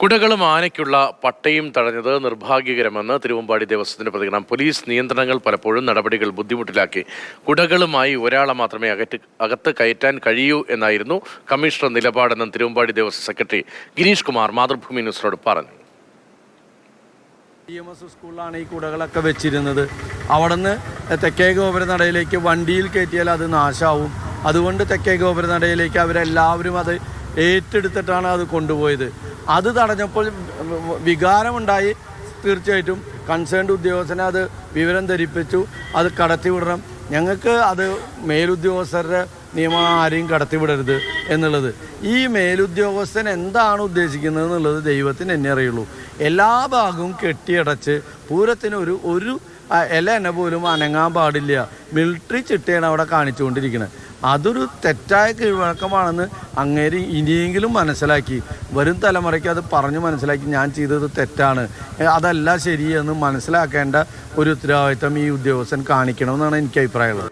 കുടകളും ആനയ്ക്കുള്ള പട്ടയും തടഞ്ഞത് നിർഭാഗ്യകരമെന്ന് തിരുവമ്പാടി ദേവസ്വത്തിന്റെ പ്രതികരണം. പോലീസ് നിയന്ത്രണങ്ങൾ പലപ്പോഴും നടപടികൾ ബുദ്ധിമുട്ടിലാക്കി. കുടകളുമായി ഒരാളെ മാത്രമേ അകറ്റ് അകത്ത് കയറ്റാൻ കഴിയൂ എന്നായിരുന്നു കമ്മീഷണർ നിലപാടെന്നും തിരുവമ്പാടി ദേവസ്വം സെക്രട്ടറി ഗിരീഷ് കുമാർ മാതൃഭൂമി ന്യൂസിനോട് പറഞ്ഞു. ഡി എം എസ് സ്കൂളിലാണ് ഈ കുടകളൊക്കെ വെച്ചിരുന്നത്. അവിടുന്ന് തെക്കേ ഗോപുരനടയിലേക്ക് വണ്ടിയിൽ കയറ്റിയാൽ അത് നാശാവും. അതുകൊണ്ട് തെക്കേ ഗോപുരനടയിലേക്ക് അവരെല്ലാവരും അത് ഏറ്റെടുത്തിട്ടാണ് അത് കൊണ്ടുപോയത്. അത് തടഞ്ഞപ്പോൾ വികാരമുണ്ടായി. തീർച്ചയായിട്ടും കൺസേൺഡ് ഉദ്യോഗസ്ഥനെ അത് വിവരം ധരിപ്പിച്ചു. അത് കടത്തിവിടണം. ഞങ്ങൾക്ക് അത് മേലുദ്യോഗസ്ഥരുടെ നിയമം ആരെയും കടത്തിവിടരുത് എന്നുള്ളത്. ഈ മേലുദ്യോഗസ്ഥൻ എന്താണ് ഉദ്ദേശിക്കുന്നത് എന്നുള്ളത് ദൈവത്തിന് എന്നെ അറിയുള്ളൂ. എല്ലാ ഭാഗവും കെട്ടിയടച്ച് പൂരത്തിന് ഒരു ഒരു ഇല എന്നെ പോലും അനങ്ങാൻ പാടില്ല. മിലിറ്ററി ചിട്ടയാണ് അവിടെ കാണിച്ചുകൊണ്ടിരിക്കുന്നത്. അതൊരു തെറ്റായ കീഴ്വഴക്കമാണെന്ന് അങ്ങേര് ഇനിയെങ്കിലും മനസ്സിലാക്കി. വരും തലമുറയ്ക്ക് അത് പറഞ്ഞു മനസ്സിലാക്കി ഞാൻ ചെയ്തത് തെറ്റാണ്. അതല്ല ശരിയെന്ന് മനസ്സിലാക്കേണ്ട ഒരു ഉത്തരവാദിത്തം ഈ ഉദ്യോഗസ്ഥൻ കാണിക്കണമെന്നാണ് എനിക്ക് അഭിപ്രായമുള്ളത്.